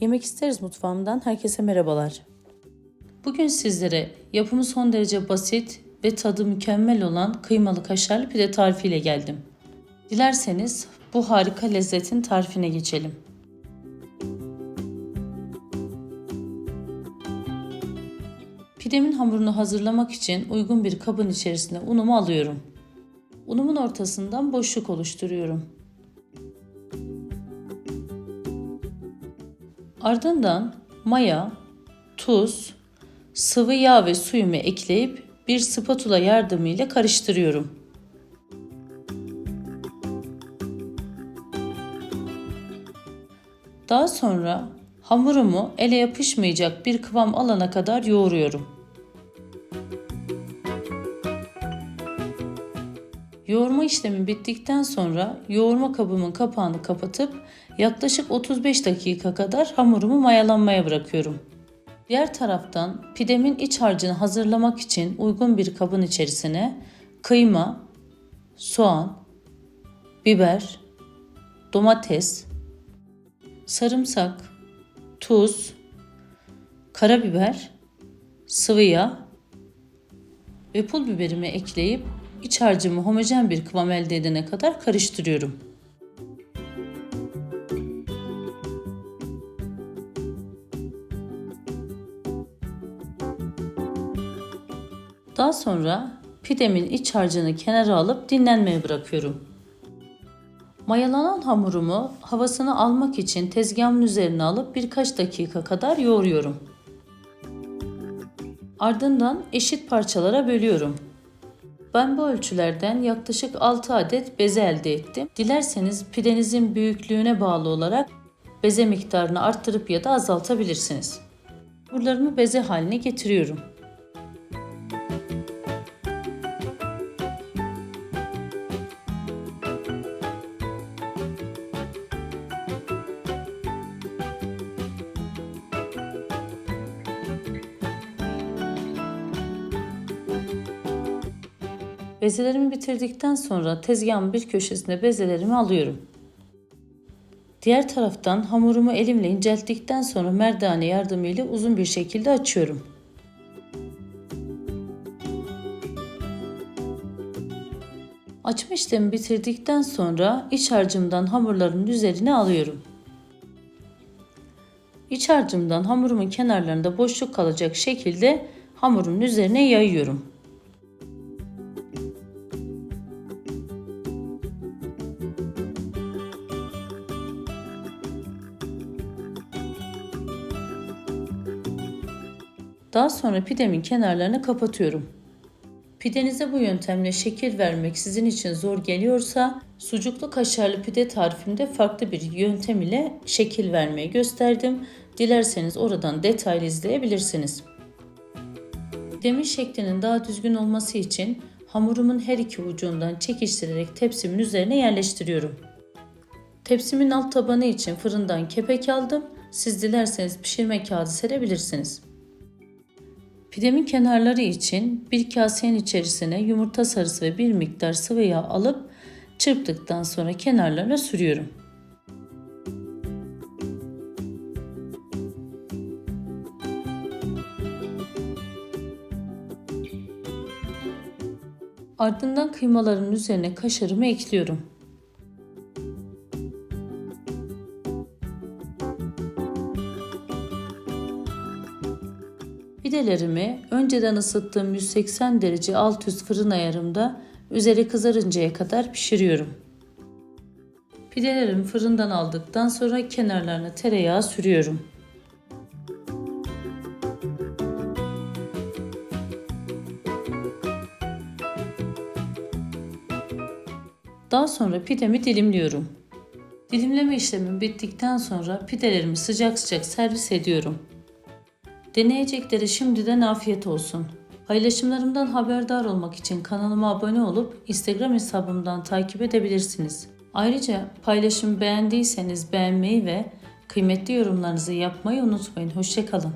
Yemek isteriz mutfağımdan herkese merhabalar. Bugün sizlere yapımı son derece basit ve tadı mükemmel olan kıymalı kaşarlı pide tarifiyle geldim. Dilerseniz bu harika lezzetin tarifine geçelim. Pidemin hamurunu hazırlamak için uygun bir kabın içerisine unumu alıyorum. Unumun ortasından boşluk oluşturuyorum. Ardından maya, tuz, sıvı yağ ve suyumu ekleyip bir spatula yardımıyla karıştırıyorum. Daha sonra hamurumu ele yapışmayacak bir kıvam alana kadar yoğuruyorum. Yoğurma işlemi bittikten sonra yoğurma kabımın kapağını kapatıp yaklaşık 35 dakika kadar hamurumu mayalanmaya bırakıyorum. Diğer taraftan pidemin iç harcını hazırlamak için uygun bir kabın içerisine kıyma, soğan, biber, domates, sarımsak, tuz, karabiber, sıvı yağ ve pul biberimi ekleyip iç harcımı homojen bir kıvam elde edene kadar karıştırıyorum. Daha sonra pidemin iç harcını kenara alıp dinlenmeye bırakıyorum. Mayalanan hamurumu havasını almak için tezgahımın üzerine alıp birkaç dakika kadar yoğuruyorum. Ardından eşit parçalara bölüyorum. Ben bu ölçülerden yaklaşık 6 adet beze elde ettim. Dilerseniz pidenizin büyüklüğüne bağlı olarak beze miktarını arttırıp ya da azaltabilirsiniz. Hamurlarımı beze haline getiriyorum. Bezelerimi bitirdikten sonra tezgahın bir köşesine bezelerimi alıyorum. Diğer taraftan hamurumu elimle incelttikten sonra merdane yardımıyla uzun bir şekilde açıyorum. Açma işlemi bitirdikten sonra iç harcımdan hamurların üzerine alıyorum. İç harcımdan hamurumun kenarlarında boşluk kalacak şekilde hamurun üzerine yayıyorum. Daha sonra pidemin kenarlarını kapatıyorum. Pidenize bu yöntemle şekil vermek sizin için zor geliyorsa sucuklu kaşarlı pide tarifimde farklı bir yöntem ile şekil vermeyi gösterdim. Dilerseniz oradan detaylı izleyebilirsiniz. Pidemin şeklinin daha düzgün olması için hamurumun her iki ucundan çekiştirerek tepsimin üzerine yerleştiriyorum. Tepsimin alt tabanı için fırından kepek aldım. Siz dilerseniz pişirme kağıdı serebilirsiniz. Pidemin kenarları için bir kasenin içerisine yumurta sarısı ve bir miktar sıvı yağ alıp çırptıktan sonra kenarlarına sürüyorum. Ardından kıymaların üzerine kaşarımı ekliyorum. Pidelerimi önceden ısıttığım 180 derece alt üst fırın ayarımda üzeri kızarıncaya kadar pişiriyorum. Pidelerimi fırından aldıktan sonra kenarlarına tereyağı sürüyorum. Daha sonra pidemi dilimliyorum. Dilimleme işlemi bittikten sonra pidelerimi sıcak sıcak servis ediyorum. Deneyeceklere şimdiden afiyet olsun. Paylaşımlarımdan haberdar olmak için kanalıma abone olup Instagram hesabımdan takip edebilirsiniz. Ayrıca paylaşım beğendiyseniz beğenmeyi ve kıymetli yorumlarınızı yapmayı unutmayın. Hoşçakalın.